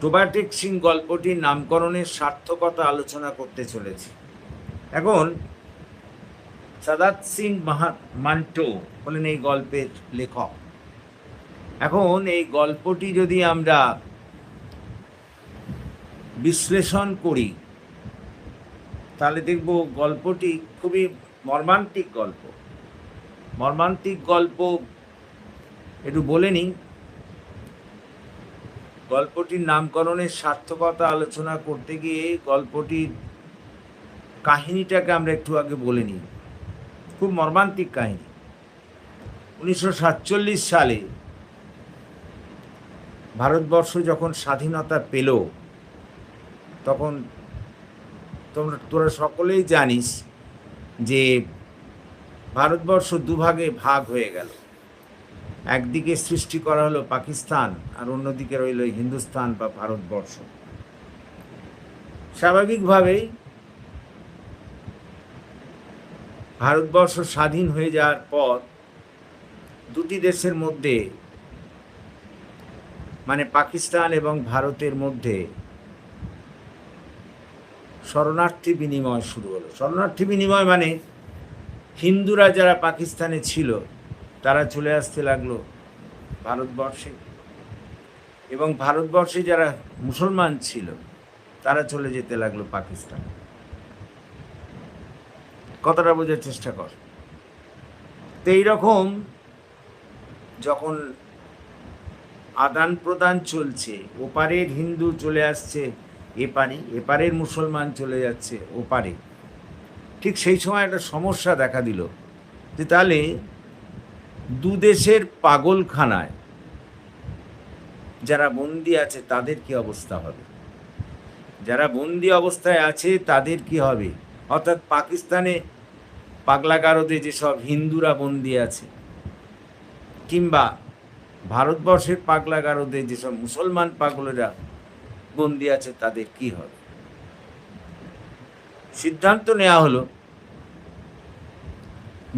টোবাটেক সিং গল্পটির নামকরণের সার্থকতা আলোচনা করতে চলেছি। এখন সাদাত সিং মান্টো হলেন এই গল্পের লেখক। এখন এই গল্পটি যদি আমরা বিশ্লেষণ করি, তাহলে দেখব গল্পটি খুবই মর্মান্তিক গল্প। মর্মান্তিক গল্প একটু বলে নিই গল্পটির নামকরণের সার্থকতা আলোচনা করতে গিয়ে গল্পটির কাহিনীটাকে আমরা একটু আগে বলে নিই। খুব মর্মান্তিক কাহিনী। উনিশশো সাতচল্লিশ সালে ভারতবর্ষ যখন স্বাধীনতা পেল, তখন তোমরা, তোরা সকলেই জানিস যে ভারতবর্ষ দুভাগে ভাগ হয়ে গেল। একদিকে সৃষ্টি করা হলো পাকিস্তান আর অন্যদিকে রইল হিন্দুস্তান বা ভারতবর্ষ। স্বাভাবিকভাবেই ভারতবর্ষ স্বাধীন হয়ে যাওয়ার পর দুটি দেশের মধ্যে মানে পাকিস্তান এবং ভারতের মধ্যে শরণার্থী বিনিময় শুরু হলো। শরণার্থী বিনিময় মানে হিন্দুরা যারা পাকিস্তানে ছিল তারা চলে আসতে লাগল ভারতবর্ষে। এবং ভারতবর্ষে যারা মুসলমান ছিল, তারা চলে যেতে লাগল পাকিস্তান। কতটা বোঝার চেষ্টা কর। তো এইরকম যখন আদান প্রদান চলছে, ওপারের হিন্দু চলে আসছে এপারে, এপারের মুসলমান চলে যাচ্ছে ওপারে, ঠিক সেই সময় একটা সমস্যা দেখা দিল যে তাহলে দু দেশের পাগলখানায় যারা বন্দি আছে তাদের কি অবস্থা হবে? যারা বন্দি অবস্থায় আছে তাদের কি হবে? অর্থাৎ পাকিস্তানে পাগলাগারদে যেসব হিন্দুরা বন্দি আছে, কিংবা ভারতবর্ষের পাগলাগারদে যেসব মুসলমান পাগলেরা বন্দি আছে তাদের কি হবে? সিদ্ধান্ত নেওয়া হলো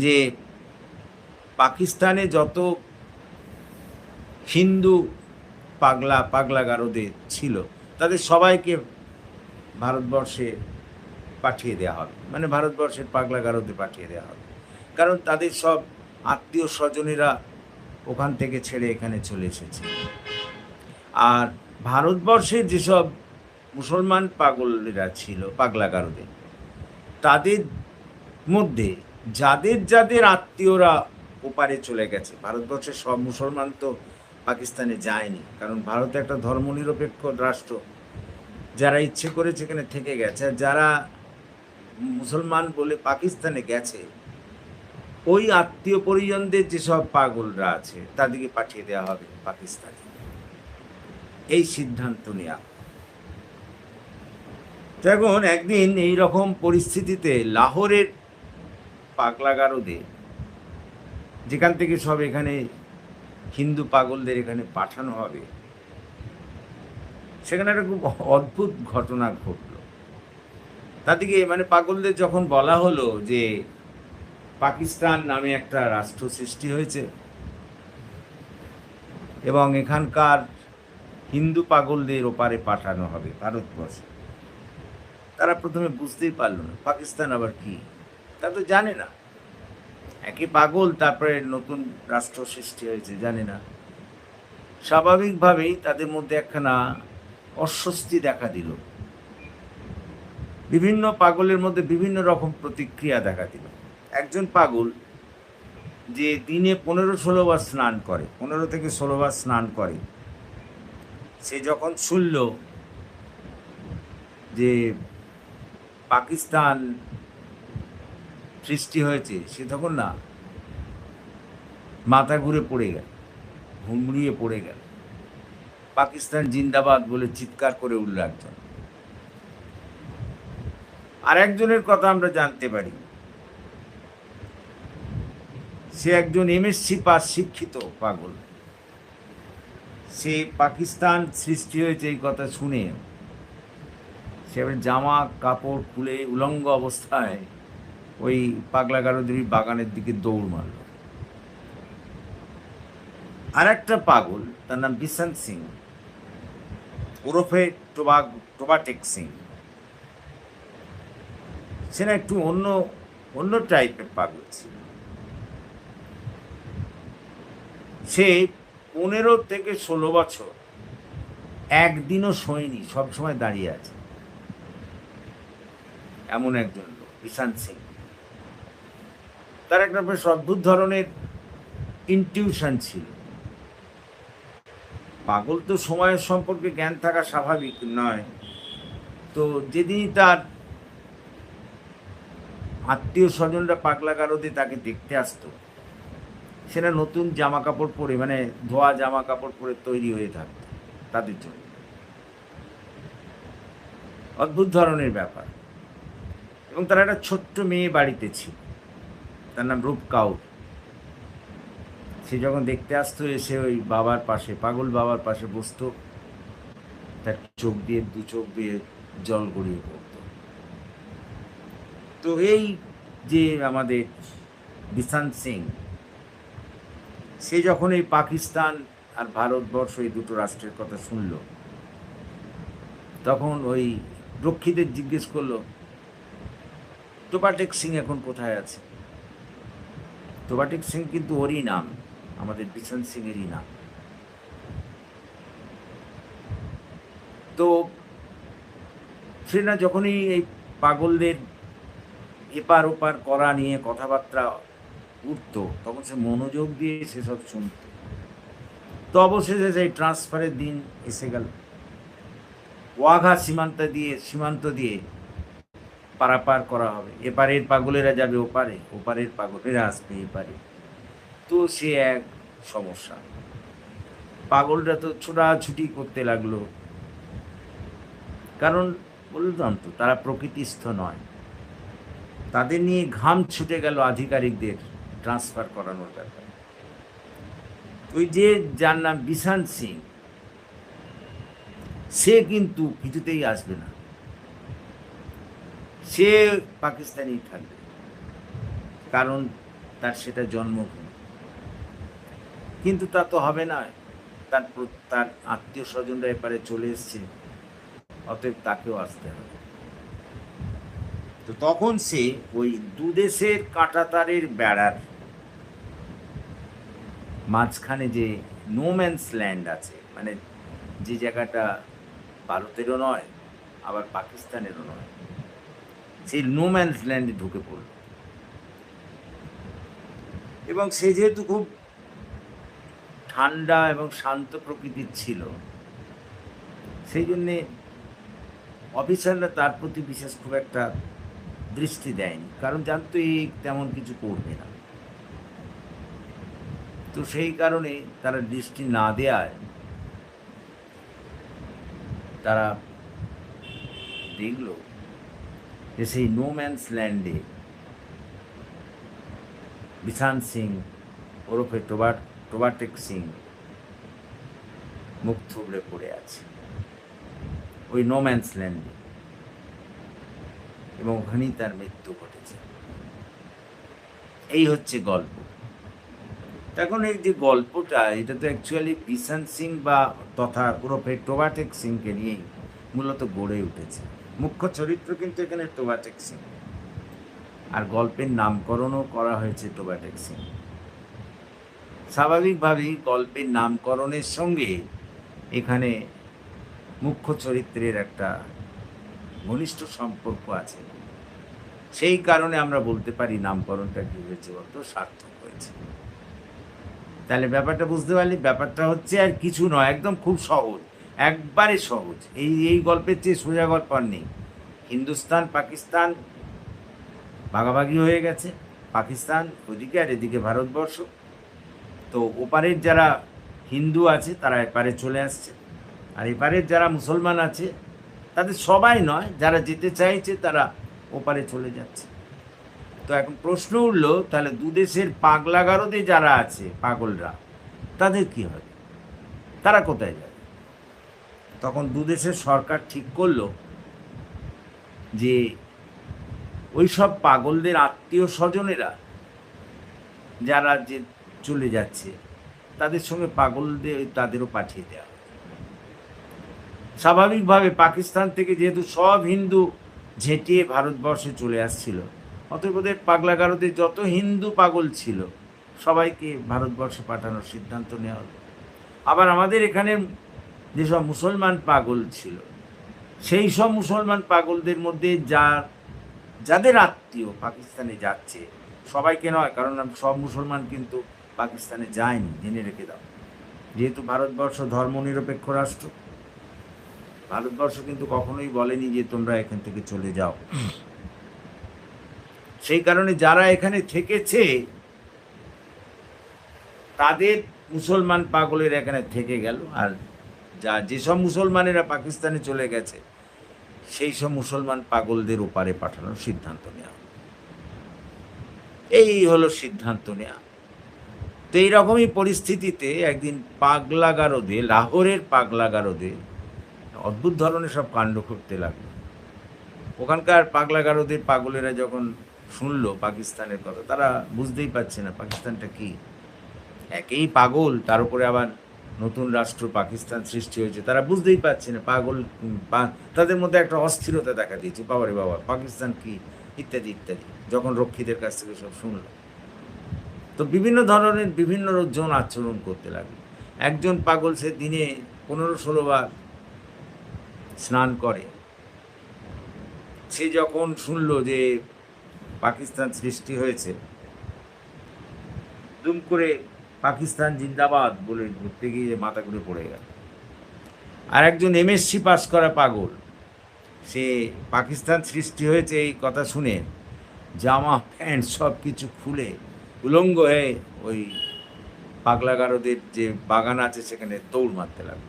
যে পাকিস্তানে যত হিন্দু পাগলা পাগলাগারদে ছিল, তাদের সবাইকে ভারতবর্ষে পাঠিয়ে দেওয়া হবে। মানে ভারতবর্ষের পাগলাগারদে পাঠিয়ে দেওয়া হবে। কারণ তাদের সব আত্মীয় স্বজনেরা ওখান থেকে ছেড়ে এখানে চলে এসেছে। আর ভারতবর্ষের যেসব মুসলমান পাগলেরা ছিল, পাগলাগারদে, তাদের মধ্যে যাদের যাদের আত্মীয়রা ওপারে চলে গেছে। ভারতবর্ষের সব মুসলমান তো পাকিস্তানে যায়নি। কারণ ভারত একটা ধর্মনিরপেক্ষ রাষ্ট্র। যারা ইচ্ছে করে সেখানে থেকে গেছে। যারা মুসলমান বলে পাকিস্তানে গেছে, ওই আত্মীয় পরিজনদের যেসব পাগলরা আছে, তাদেরকে পাঠিয়ে দেওয়া হবে পাকিস্তানে। এই সিদ্ধান্ত নেওয়া এখন একদিন এই রকম পরিস্থিতিতে লাহোরের পাগলাগারদে যেখান থেকে সব এখানে হিন্দু পাগলদের এখানে পাঠানো হবে, সেখানে একটা খুব অদ্ভুত ঘটনা ঘটলো। তাদেরকে মানে পাগলদের যখন বলা হলো যে পাকিস্তান নামে একটা রাষ্ট্র সৃষ্টি হয়েছে এবং এখানকার হিন্দু পাগলদের ওপারে পাঠানো হবে ভারতবর্ষে, তারা প্রথমে বুঝতেই পারল না পাকিস্তান আবার কি তা তো জানে না। একই পাগল, তারপরে নতুন রাষ্ট্র সৃষ্টি হয়েছে, জানে না। স্বাভাবিকভাবেই তাদের মধ্যে একখানা অস্বস্তি দেখা দিল। বিভিন্ন পাগলের মধ্যে বিভিন্ন রকম প্রতিক্রিয়া দেখা দিল। একজন পাগল যে দিনে পনেরো ষোলো বার স্নান করে, পনেরো থেকে ষোলো বার স্নান করে, সে যখন শুনল যে পাকিস্তান সৃষ্টি হয়েছে, সে তখন না মাথা ঘুরে পড়ে গেল, হুমড়িয়ে পড়ে গেল। পাকিস্তান জিন্দাবাদ বলে চিৎকার করে উঠল একজন। আর একজনের কথা আমরা জানতে পারি। সে একজন এমএসসি পাস শিক্ষিত পাগল। সে পাকিস্তান সৃষ্টি হয়েছে এই কথা শুনে, সে জামা কাপড় খুলে উলঙ্গ অবস্থায় ওই পাগলা গারোদেরই বাগানের দিকে দৌড় মারল। আর একটা পাগল, তার নাম বিশান্ত সিং, ওরফে টোবাগ টোবাটেক সিং। সে না একটু অন্য অন্য টাইপের পাগল ছিল। সে পনেরো থেকে ষোলো বছর একদিনও শোয়নি, সবসময় দাঁড়িয়ে আছে। এমন একজন লোক ঈশান্ত সিং। তার একটা বেশ অদ্ভুত ধরনের ইনটিউশন ছিল। পাগল তো সময়ের সম্পর্কে জ্ঞান থাকা স্বাভাবিক নয়। তো যেদিনই তার আত্মীয় স্বজনরা পাগলা গারদে তাকে দেখতে আসতো সেটা নতুন জামা কাপড় পরে মানে ধোয়া জামা কাপড় পরে তৈরি হয়ে থাকতো তাদের জন্য। অদ্ভুত ধরনের ব্যাপার। এবং তারা একটা ছোট্ট মেয়ে বাড়িতে ছিল। তার নাম রূপ কাউর। সে যখন দেখতে আসতো এসে ওই বাবার পাশে, পাগল বাবার পাশে বসতো, তার চোখ দিয়ে, দু চোখ দিয়ে জল গড়িয়ে পড়তো। তো এই যে আমাদের বিশান সিং, সে যখন এই পাকিস্তান আর ভারতবর্ষ এই দুটো রাষ্ট্রের কথা শুনল, তখন ওই রক্ষীদের জিজ্ঞেস করল তোবাটেক সিং এখন কোথায় আছে? তোবাটেক সিং কিন্তু ওরই নাম, আমাদের বিশন সিংয়েরই নাম। তো সে না যখনই এই পাগলদের এপার ওপার করা নিয়ে কথাবার্তা উঠতো, তখন সে মনোযোগ দিয়ে সেসব শুনত। তো অবশেষে সেই ট্রান্সফারের দিন এসে গেল। ওয়াঘা সীমান্ত দিয়ে সীমান্ত দিয়ে পারাপার করা হবে। এপারের পাগলেরা যাবে ওপারে, ওপারের পাগলেরা আসবে এপারে। তো সে এক সমস্যা। পাগলরা তো ছোটাছুটি করতে লাগল। কারণ বললাম তো, তারা প্রকৃতিস্থ নয়। তাদের নিয়ে ঘাম ছুটে গেল আধিকারিকদের ট্রান্সফার করানোর ব্যাপারে। ওই যে যার নাম বিশান সিং, সে কিন্তু কিছুতেই আসবে না। সে পাকিস্তানি থাকবে। কারণ তার সেটা জন্মভূমি। কিন্তু তা তো হবে না। তার তার আত্মীয় স্বজনরা এপারে চলে এসছে। অতএব তাকেও আসতে হবে। তো তখন সে ওই দুদেশের কাঁটাতারের বেড়ার মাঝখানে যে নোম্যান্স ল্যান্ড আছে মানে যে জায়গাটা ভারতেরও নয়, আবার পাকিস্তানেরও নয় সেই নোম্যান্স ল্যান্ডে ঢুকে পড়ল। এবং সে যেহেতু খুব ঠান্ডা এবং শান্ত প্রকৃতির ছিল, সেই জন্যে অফিসাররা তার প্রতি বিশেষ খুব একটা দৃষ্টি দেয়নি, কারণ জানতো এই তেমন কিছু করবে না। তো সেই কারণে তারা দৃষ্টি না দেওয়ায় তারা দেখল যে সেই নোম্যান্স ল্যান্ডে বিশান সিং ওরফে টোবার টোবাটেক সিং মুখ থুবড়ে পড়ে আছে। ওই নোম্যান্স ল্যান্ডে এবং ওখানেই তার মৃত্যু ঘটেছে। এই হচ্ছে গল্প। এখন এই যে গল্পটা, এটা তো অ্যাকচুয়ালি বিশান সিং বা তথা ওরফে টোবাটেক সিংকে নিয়েই মূলত গড়ে উঠেছে। মুখ্য চরিত্র কিন্তু এখানে টোবাটেক সিং আর গল্পের নামকরণও করা হয়েছে টোবাটেক সিং স্বাভাবিকভাবেই গল্পের নামকরণের সঙ্গে এখানে মুখ্য চরিত্রের একটা ঘনিষ্ঠ সম্পর্ক আছে। সেই কারণে আমরা বলতে পারি নামকরণটা কি হয়েছে বলতো, সার্থক হয়েছে। তাহলে ব্যাপারটা বুঝতে পারলি ব্যাপারটা হচ্ছে আর কিছু নয়, একদম খুব সহজ। একবারে সহজ। এই এই গল্পের চেয়ে সোজা গল্প আর নেই। হিন্দুস্তান, পাকিস্তান ভাগাভাগি হয়ে গেছে। পাকিস্তান ওদিকে আর এদিকে ভারতবর্ষ। তো ওপারের যারা হিন্দু আছে, তারা এপারে চলে আসছে। আর এপারের যারা মুসলমান আছে, তাদের সবাই নয়, যারা যেতে চাইছে, তারা ওপারে চলে যাচ্ছে। তো এখন প্রশ্ন উঠল, তাহলে দুদেশের পাগলাগারদে যারা আছে, পাগলরা, তাদের কি হবে? তারা কোথায় যাবে? তখন দুদেশের সরকার ঠিক করল যে ওই সব পাগলদের আত্মীয় স্বজনেরা যারা যে চলে যাচ্ছে, তাদের সঙ্গে পাগলদের তাদেরও পাঠিয়ে দেওয়া স্বাভাবিকভাবে পাকিস্তান থেকে যেহেতু সব হিন্দু ঝেঁটিয়ে ভারতবর্ষে চলে আসছিল, অতএব ওদের যত হিন্দু পাগল ছিল, সবাইকে ভারতবর্ষে পাঠানোর সিদ্ধান্ত নেওয়া হলো। আবার আমাদের এখানে যেসব মুসলমান পাগল ছিল, সেই সব মুসলমান পাগলদের মধ্যে যা, যাদের আত্মীয় পাকিস্তানে যাচ্ছে, সবাইকে নয়, কারণ সব মুসলমান কিন্তু পাকিস্তানে যায়নি, জেনে রেখে দাও। যেহেতু ভারতবর্ষ ধর্মনিরপেক্ষ রাষ্ট্র, ভারতবর্ষ কিন্তু কখনোই বলেনি যে তোমরা এখান থেকে চলে যাও। সেই কারণে যারা এখানে থেকেছে, তাদের মুসলমান পাগলের এখানে থেকে গেল, আর যা যেসব মুসলমানেরা পাকিস্তানে চলে গেছে, সেই সব মুসলমান পাগলদের ওপারে পাঠানোর সিদ্ধান্ত নেওয়া। এই হলো সিদ্ধান্ত নেওয়া। তো এইরকমই পরিস্থিতিতে একদিন পাগলাগারদে, লাহোরের পাগলাগারদে, অদ্ভুত ধরনের সব কাণ্ড করতে লাগল। ওখানকার পাগলাগারদের পাগলেরা যখন শুনলো পাকিস্তানের কথা, তারা বুঝতেই পারছে না পাকিস্তানটা কি। একেই পাগল, তার উপরে আবার নতুন রাষ্ট্র পাকিস্তান সৃষ্টি হয়েছে, তারা বুঝতেই পারছে না, পাগল তাদের মধ্যে একটা অস্থিরতা দেখা দিয়েছে বাবারে বাবা, পাকিস্তান কি, ইত্যাদি ইত্যাদি, যখন রক্ষীদের কাছ থেকে সব শুনলো। তো বিভিন্ন ধরনের বিভিন্ন জন আচরণ করতে লাগল। একজন পাগল সে দিনে পনেরো ষোলো বার স্নান করে। সে যখন শুনলো যে পাকিস্তান সৃষ্টি হয়েছে, দুম করে পাকিস্তান জিন্দাবাদ বলে ঘুরতে গিয়ে মাথা করে পড়ে গেল। আর একজন এমএসসি পাস করা পাগল। সে পাকিস্তান সৃষ্টি হয়েছে এই কথা শুনে জামা, প্যান্ট সব কিছু খুলে উলঙ্গ হয়ে ওই পাগলাগারদের যে বাগান আছে সেখানে দৌড় মারতে লাগল।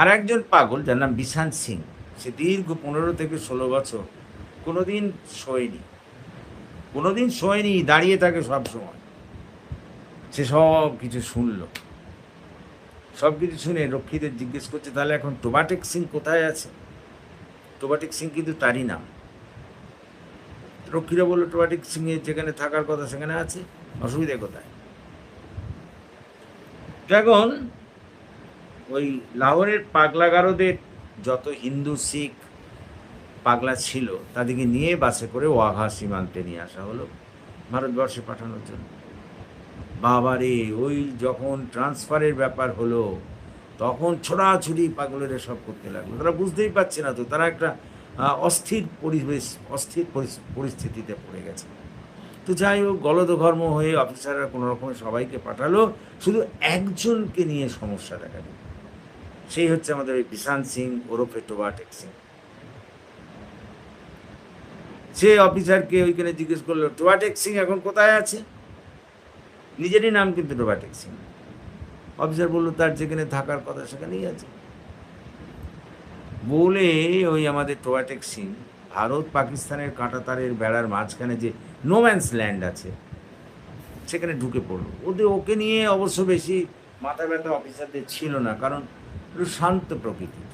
আর একজন পাগল যার নাম বিশান সিং, সে দীর্ঘ পনেরো থেকে ষোলো বছর কোনোদিন শোয়নি। কোনোদিন শোয়নি, দাঁড়িয়ে থাকে সব সময়। সে সব কিছু শুনলো। সব কিছু শুনে রক্ষীদের জিজ্ঞেস করছে, তাহলে এখন টোবাটেক সিং কোথায় আছে? টোবাটেক সিং কিন্তু তারই নাম। রক্ষীরা বলল, টোবাটেক সিংয়ের যেখানে থাকার কথা সেখানে আছে, অসুবিধা কোথায়? এখন ওই লাহোরের পাগলাগারদের যত হিন্দু, শিখ পাগলা ছিল, তাদেরকে নিয়ে বাসে করে ওয়াঘা সীমান্তে নিয়ে আসা হলো, ভারতবর্ষে পাঠানোর জন্য। বাবারে, ওই যখন ট্রান্সফারের ব্যাপার হলো, তখন ছোড়াছুড়ি পাগলের সব করতে লাগল। তারা বুঝতেই পারছে না তো, তারা একটা অস্থির পরিবেশ, অস্থির পরিস্থিতিতে পড়ে গেছে। তো যাই হোক, গলদঘর্ম হয়ে অফিসাররা কোনো রকমে সবাইকে পাঠালো, শুধু একজনকে নিয়ে সমস্যা দেখা দিল। সেই হচ্ছে আমাদের ওই বিশান সিং, ওরফে টোবাটেক সিং। সে অফিসারকে ওইখানে জিজ্ঞেস করল টোবাটেক সিং এখন কোথায় আছে? নিজেরই নাম কিন্তু টোবাটেক সিং অফিসার বলল, তার যেখানে থাকার কথা সেখানেই আছে। বলে ওই আমাদের টোবাটেক সিং ভারত পাকিস্তানের কাঁটাতারের বেড়ার মাঝখানে যে নোম্যান্স ল্যান্ড আছে, সেখানে ঢুকে পড়ল। ওদের, ওকে নিয়ে অবশ্য বেশি মাথা ব্যথা অফিসারদের ছিল না, কারণ শান্ত প্রকৃতির।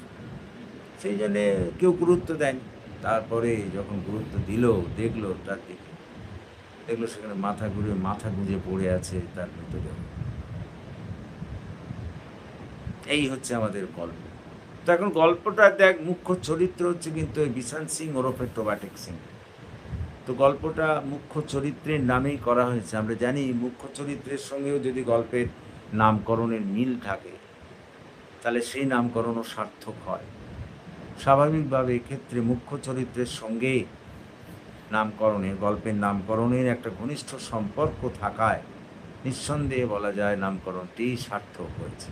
সেই জন্যে কেউ গুরুত্ব দেয়নি। তারপরে যখন গুরুত্ব দিল, দেখল দিকে দেখল সেখানে মাথা ঘুরে মাথা গুঁজে পড়ে আছে তার মৃতদেহ। এই হচ্ছে আমাদের গল্প। তো এখন গল্পটা দেখ, মুখ্য চরিত্র হচ্ছে কিন্তু এই বিশান সিং ওরফে টোবাটেক সিং। তো গল্পটা মুখ্য চরিত্রের নামেই করা হয়েছে। আমরা জানি মুখ্য চরিত্রের সঙ্গেও যদি গল্পের নামকরণের মিল থাকে, তাহলে সেই নামকরণও সার্থক হয়। স্বাভাবিকভাবে এক্ষেত্রে মুখ্য চরিত্রের সঙ্গে নামকরণে গল্পের নামকরণের একটা ঘনিষ্ঠ সম্পর্ক থাকায় নিঃসন্দেহে বলা যায় নামকরণটি সার্থক হয়েছে।